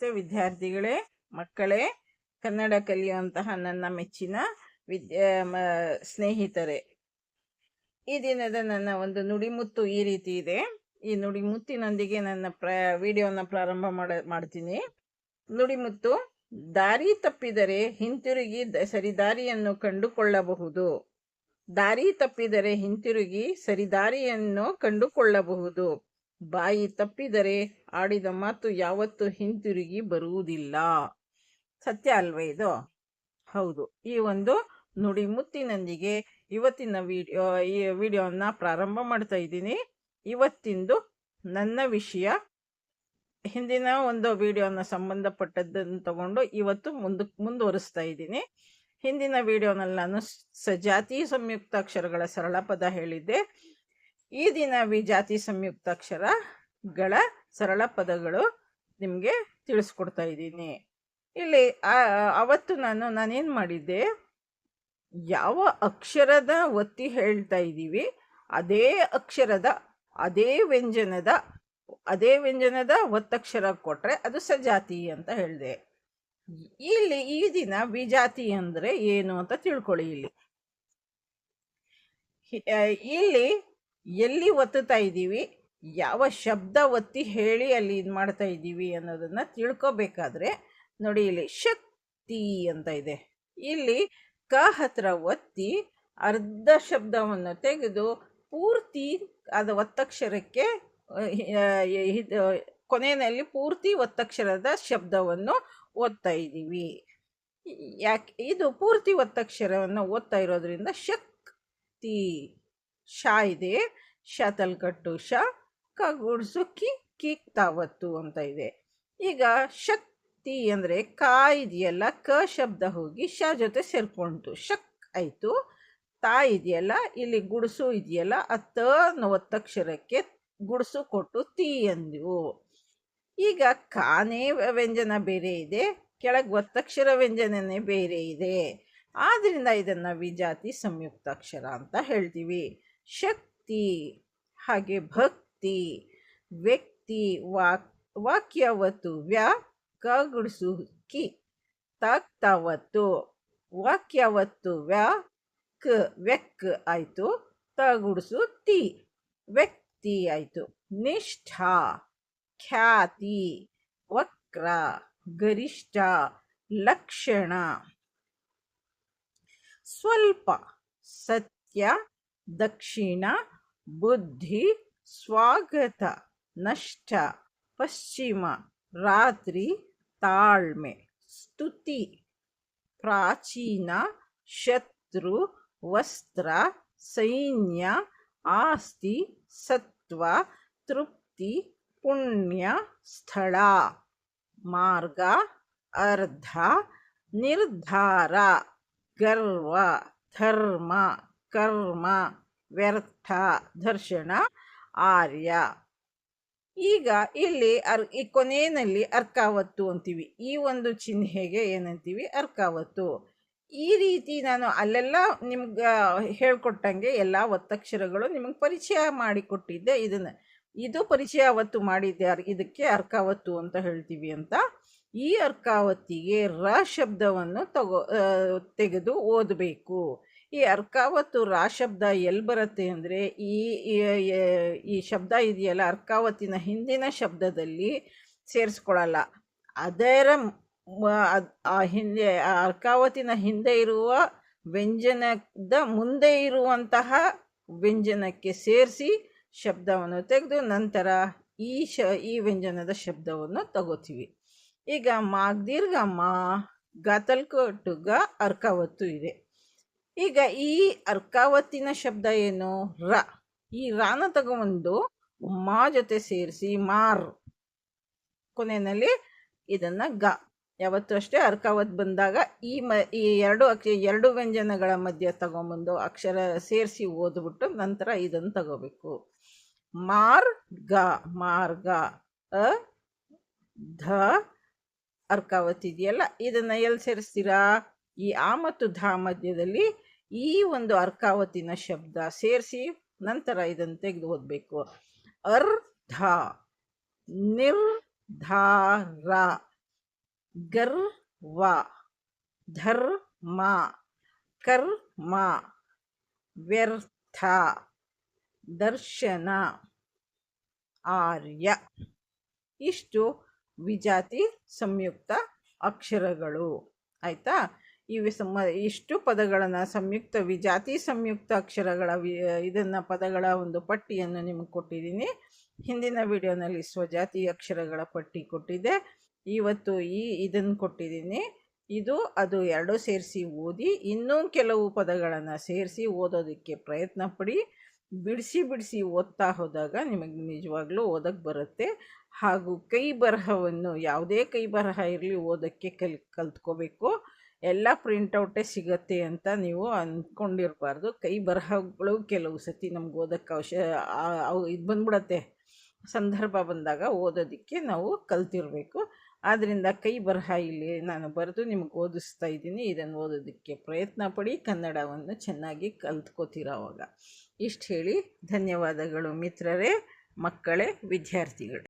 ನಮಸ್ತೆ ವಿದ್ಯಾರ್ಥಿಗಳೇ, ಮಕ್ಕಳೇ, ಕನ್ನಡ ಕಲಿಯುವಂತಹ ನನ್ನ ಮೆಚ್ಚಿನ ವಿದ್ಯಾ ಸ್ನೇಹಿತರೆ. ಈ ದಿನದ ನನ್ನ ಒಂದು ನುಡಿಮುತ್ತು ಈ ರೀತಿ ಇದೆ. ಈ ನುಡಿಮುತ್ತಿನೊಂದಿಗೆ ನನ್ನ ಪ್ರ, ವಿಡಿಯೋನ ಪ್ರಾರಂಭ ಮಾಡ, ಮಾಡ್ತೀನಿ. ನುಡಿಮುತ್ತು, ದಾರಿ ತಪ್ಪಿದರೆ ಹಿಂತಿರುಗಿ ಸರಿದಾರಿಯನ್ನು ಕಂಡುಕೊಳ್ಳಬಹುದು. ದಾರಿ ತಪ್ಪಿದರೆ ಹಿಂತಿರುಗಿ ಸರಿದಾರಿಯನ್ನು ಕಂಡುಕೊಳ್ಳಬಹುದು. ಬಾಯಿ ತಪ್ಪಿದರೆ ಆಡಿದ ಮಾತು ಯಾವತ್ತು ಹಿಂತಿರುಗಿ ಬರುವುದಿಲ್ಲ. ಸತ್ಯ ಅಲ್ವೇ ಇದು? ಹೌದು. ಈ ಒಂದು ನುಡಿಮುತ್ತಿನೊಂದಿಗೆ ಇವತ್ತಿನ ವಿಡಿಯೋ, ಈ ವಿಡಿಯೋನ ಪ್ರಾರಂಭ ಮಾಡ್ತಾ ಇದ್ದೀನಿ. ಇವತ್ತಿಂದು ನನ್ನ ವಿಷಯ, ಹಿಂದಿನ ಒಂದು ವಿಡಿಯೋನ ಸಂಬಂಧಪಟ್ಟದ್ದನ್ನು ತಗೊಂಡು ಇವತ್ತು ಮುಂದಕ್ಕೆ ಮುಂದುವರಿಸ್ತಾ ಇದ್ದೀನಿ. ಹಿಂದಿನ ವಿಡಿಯೋನಲ್ಲಿ ನಾನು ಸಜಾತಿ ಸಂಯುಕ್ತಾಕ್ಷರಗಳ ಸರಳ ಪದ ಹೇಳಿದ್ದೆ. ಈ ದಿನ ವಿಜಾತಿ ಸಂಯುಕ್ತಾಕ್ಷರಗಳ ಸರಳ ಪದಗಳು ನಿಮಗೆ ತಿಳಿಸ್ಕೊಡ್ತಾ ಇದ್ದೀನಿ. ಇಲ್ಲಿ ಅವತ್ತು ನಾನು, ನಾನೇನು ಮಾಡಿದ್ದೆ? ಯಾವ ಅಕ್ಷರದ ಒತ್ತಿ ಹೇಳ್ತಾ ಇದ್ದೀವಿ, ಅದೇ ಅಕ್ಷರದ, ಅದೇ ವ್ಯಂಜನದ ಅದೇ ವ್ಯಂಜನದ ಒತ್ತಕ್ಷರ ಕೊಟ್ಟರೆ ಅದು ಸಜಾತಿ ಅಂತ ಹೇಳಿದೆ. ಇಲ್ಲಿ ಈ ದಿನ ವಿಜಾತಿ ಅಂದರೆ ಏನು ಅಂತ ತಿಳ್ಕೊಳ್ಳಿ ಇಲ್ಲಿ. ಇಲ್ಲಿ ಎಲ್ಲಿ ಒತ್ತುತ್ತಾ ಇದ್ದೀವಿ? ಯಾವ ಶಬ್ದ ಒತ್ತಿ ಹೇಳಿ ಅಲ್ಲಿ ಇದು ಮಾಡ್ತಾ ಇದ್ದೀವಿ ಅನ್ನೋದನ್ನು ತಿಳ್ಕೊಬೇಕಾದ್ರೆ ನೋಡಿ ಇಲ್ಲಿ ಶಕ್ತಿ ಅಂತ ಇದೆ. ಇಲ್ಲಿ ಕ ಹತ್ರ ಒತ್ತಿ ಅರ್ಧ ಶಬ್ದವನ್ನು ತೆಗೆದು ಪೂರ್ತಿ ಅದು ಒತ್ತಕ್ಷರಕ್ಕೆ ಕೊನೆಯಲ್ಲಿ ಪೂರ್ತಿ ಒತ್ತಕ್ಷರದ ಶಬ್ದವನ್ನು ಓದ್ತಾ ಇದ್ದೀವಿ. ಯಾಕೆ, ಇದು ಪೂರ್ತಿ ಒತ್ತಕ್ಷರವನ್ನು ಓದ್ತಾ ಇರೋದ್ರಿಂದ ಶಕ್ತಿ ಶ ಇದೆ. ಶ ತಲ್ಕಟ್ಟು ಶ ಕ ಗುಡ್ಸು ಕಿ, ಕಿಕ್ ತಾವತ್ತು ಅಂತ ಇದೆ. ಈಗ ಶಕ್ತಿ ಅಂದರೆ ಕ ಇದೆಯಲ್ಲ, ಕ ಶಬ್ದ ಹೋಗಿ ಶ ಜೊತೆ ಸೇರ್ಕೊಂತು ಶಕ್ ಆಯಿತು. ತಾ ಇದೆಯಲ್ಲ, ಇಲ್ಲಿ ಗುಡಿಸು ಇದೆಯಲ್ಲ, ಆ ತ ಒತ್ತಕ್ಷರಕ್ಕೆ ಗುಡ್ಸು ಕೊಟ್ಟು ತಿ ಅಂದೆವು ಈಗ ಕಾನೇ ವ್ಯಂಜನ ಬೇರೆ ಇದೆ, ಕೆಳಗೆ ಒತ್ತಕ್ಷರ ವ್ಯಂಜನನೇ ಬೇರೆ ಇದೆ. ಆದ್ದರಿಂದ ಇದನ್ನು ವಿಜಾತಿ ಸಂಯುಕ್ತಾಕ್ಷರ ಅಂತ ಹೇಳ್ತೀವಿ. ಶಕ್ತಿ, ಹಾಗೆ ಭಕ್ತಿ, ವ್ಯಕ್ತಿ, ವಾಕ್, ವಾಕ್ಯವತ್ತು ವ್ಯಾ ಕ ಗುಡ್ಸು ಕಿ ತಾಕ್ತಾವತ್ತು ವಾಕ್ಯವತ್ತು ವ್ಯಾ ಕ ವ್ಯಕ್ ಆಯಿತು ತಗುಡಿಸು ಗುಡ್ಸು ತಿ ವ್ಯಕ್ತಿ ಆಯಿತು, ನಿಷ್ಠಾ, ಖ್ಯಾತಿ, ವಕ್ರ, ಗರಿಷ್ಠ, ಲಕ್ಷಣ. ಸ್ವಲ್ಪ ಸತ್ಯ ದಕ್ಷಿಣ ಬುದ್ಧಿ ಸ್ವಾಗತ ನಷ್ಟ ಪಶ್ಚಿಮ ರಾತ್ರಿ ತಾಳ್ಮೆ ಸ್ತುತಿ ಪ್ರಾಚೀನ ಶತ್ರು ವಸ್ತ್ರ ಸೈನ್ಯ ಆಸ್ತಿ ಸತ್ವ ತೃಪ್ತಿ ಪುಣ್ಯ ಸ್ಥಳ ಮಾರ್ಗ ಅರ್ಧ ನಿರ್ಧಾರ ಗರ್ವ ಧರ್ಮ ಕರ್ಮ, ವ್ಯರ್ಥ, ದರ್ಶನ, ಆರ್ಯ. ಈಗ ಇಲ್ಲಿ ಅರ್, ಈ ಕೊನೆಯಲ್ಲಿ ಅರ್ಕಾವತ್ತು ಅಂತೀವಿ. ಈ ಒಂದು ಚಿಹ್ನೆಗೆ ಏನಂತೀವಿ? ಅರ್ಕಾವತ್ತು. ಈ ರೀತಿ ನಾನು ಅಲ್ಲೆಲ್ಲ ನಿಮ್ಗೆ ಹೇಳ್ಕೊಟ್ಟಂಗೆ ಎಲ್ಲ ಒತ್ತಕ್ಷರಗಳು ನಿಮಗೆ ಪರಿಚಯ ಮಾಡಿಕೊಟ್ಟಿದ್ದೆ. ಇದನ್ನು ಇದು ಪರಿಚಯ ಅವತ್ತು ಮಾಡಿದ್ದೆ ಇದಕ್ಕೆ ಅರ್ಕಾವತ್ತು ಅಂತ ಹೇಳ್ತೀವಿ ಅಂತ. ಈ ಅರ್ಕಾವತ್ತಿಗೆ ರ ಶಬ್ದವನ್ನು ತಗೋ ತೆಗೆದು ಓದಬೇಕು. ಈ ಅರ್ಕಾವತ್ತು ರಾ ಶಬ್ದ ಎಲ್ಲಿ ಬರುತ್ತೆ ಅಂದರೆ ಈ, ಈ- ಶಬ್ದ ಇದೆಯಲ್ಲ ಅರ್ಕಾವತ್ತಿನ ಹಿಂದಿನ ಶಬ್ದದಲ್ಲಿ ಸೇರಿಸ್ಕೊಳ್ಳಲ್ಲ ಅದರ ಆ ಹಿಂದೆ, ಆ ಅರ್ಕಾವತಿನ ಹಿಂದೆ ಇರುವ ವ್ಯಂಜನದ ಮುಂದೆ ಇರುವಂತಹ ವ್ಯಂಜನಕ್ಕೆ ಸೇರಿಸಿ ಶಬ್ದವನ್ನು ತೆಗೆದು ನಂತರ ಈ ಶ, ಈ ವ್ಯಂಜನದ ಶಬ್ದವನ್ನು ತಗೋತೀವಿ. ಈಗ ಮಾಗ್ದೀರ್ಘ ಮಾ ಗಾತಲ್ಕೊಟ್ಟು ಅರ್ಕಾವತ್ತು ಇದೆ. ಈಗ ಈ ಅರ್ಕಾವತಿನ ಶಬ್ದ ಏನು? ರ. ಈ ರಾನ ತಗೊಂಡು ಮಾ ಜೊತೆ ಸೇರಿಸಿ, ಮಾರ್ ಕೊನೆಯಲ್ಲಿ ಇದನ್ನ ಗ. ಯಾವತ್ತೂ ಅಷ್ಟೇ ಅರ್ಕಾವತ್ ಬಂದಾಗ ಈ ಮ, ಈ ಎರಡು ಅಕ್ಷ, ಎರಡು ವ್ಯಂಜನಗಳ ಮಧ್ಯೆ ತಗೊಂಬಂದು ಅಕ್ಷರ ಸೇರಿಸಿ ಓದ್ಬಿಟ್ಟು ನಂತರ ಇದನ್ನು ತಗೋಬೇಕು. ಮಾರ್ ಗ. ಮಾರ್ಗ ಅ, ಧ, ಅರ್ಕಾವತ್ ಇದೆಯಲ್ಲ? ಇದನ್ನ ಎಲ್ಲಿ ಸೇರಿಸ್ತೀರಾ? ಈ ಆ ಮತ್ತು ಧ ಮಧ್ಯದಲ್ಲಿ ಈ ಒಂದು ಅರ್ಕಾವತಿನ ಶಬ್ದ ಸೇರಿಸಿ ನಂತರ ಇದನ್ನು ತೆಗೆದು ಓದಬೇಕು. ಅರ್ಧ, ನಿರ್ಧಾರ, ಗರ್ವ, ಧರ್ಮ, ಕರ್ಮ, ವ್ಯರ್ಥ, ದರ್ಶನ, ಆರ್ಯ. ಇಷ್ಟು ವಿಜಾತಿ ಸಂಯುಕ್ತ ಅಕ್ಷರಗಳು. ಆಯಿತಾ? ಇವು ಸಮ ಇಷ್ಟು ಪದಗಳನ್ನು ಸಂಯುಕ್ತ ವಿಜಾತಿ ಸಂಯುಕ್ತ ಅಕ್ಷರಗಳ ವಿ, ಇದನ್ನು ಪದಗಳ ಒಂದು ಪಟ್ಟಿಯನ್ನು ನಿಮಗೆ ಕೊಟ್ಟಿದ್ದೀನಿ ಹಿಂದಿನ ವಿಡಿಯೋನಲ್ಲಿ ಸ್ವಜಾತಿ ಅಕ್ಷರಗಳ ಪಟ್ಟಿ ಕೊಟ್ಟಿದ್ದೆ. ಇವತ್ತು ಈ ಇದನ್ನು ಕೊಟ್ಟಿದ್ದೀನಿ ಇದು, ಅದು ಎರಡೂ ಸೇರಿಸಿ ಓದಿ, ಇನ್ನೂ ಕೆಲವು ಪದಗಳನ್ನು ಸೇರಿಸಿ ಓದೋದಕ್ಕೆ ಪ್ರಯತ್ನ ಪಡಿ. ಬಿಡಿಸಿ ಬಿಡಿಸಿ ಓದ್ತಾ ಹೋದಾಗ ನಿಮಗೆ ನಿಜವಾಗ್ಲೂ ಓದಕ್ಕೆ ಬರುತ್ತೆ. ಹಾಗೂ ಕೈ ಬರಹವನ್ನು, ಯಾವುದೇ ಕೈ ಬರಹ ಇರಲಿ ಓದೋಕ್ಕೆ ಕಲ್, ಕಲ್ತ್ಕೋಬೇಕು. ಎಲ್ಲ ಪ್ರಿಂಟೌಟೇ ಸಿಗುತ್ತೆ ಅಂತ ನೀವು ಅಂದ್ಕೊಂಡಿರಬಾರ್ದು ಕೈ ಬರಹಗಳು ಕೆಲವು ಸತಿ ನಮ್ಗೆ ಓದೋಕ್ಕೆ ಅವಶ್ಯ ಅವು ಇದು ಬಂದ್ಬಿಡತ್ತೆ. ಸಂದರ್ಭ ಬಂದಾಗ ಓದೋದಕ್ಕೆ ನಾವು ಕಲ್ತಿರಬೇಕು. ಆದ್ದರಿಂದ ಕೈ ಬರಹ ಇಲ್ಲಿ ನಾನು ಬರೆದು ನಿಮ್ಗೆ ಓದಿಸ್ತಾ ಇದ್ದೀನಿ. ಇದನ್ನು ಓದೋದಕ್ಕೆ ಪ್ರಯತ್ನ ಪಡಿ. ಕನ್ನಡವನ್ನು ಚೆನ್ನಾಗಿ ಕಲ್ತ್ಕೋತೀರ ಅವಾಗ. ಇಷ್ಟು ಹೇಳಿ. ಧನ್ಯವಾದಗಳು ಮಿತ್ರರೇ, ಮಕ್ಕಳೇ, ವಿದ್ಯಾರ್ಥಿಗಳೇ.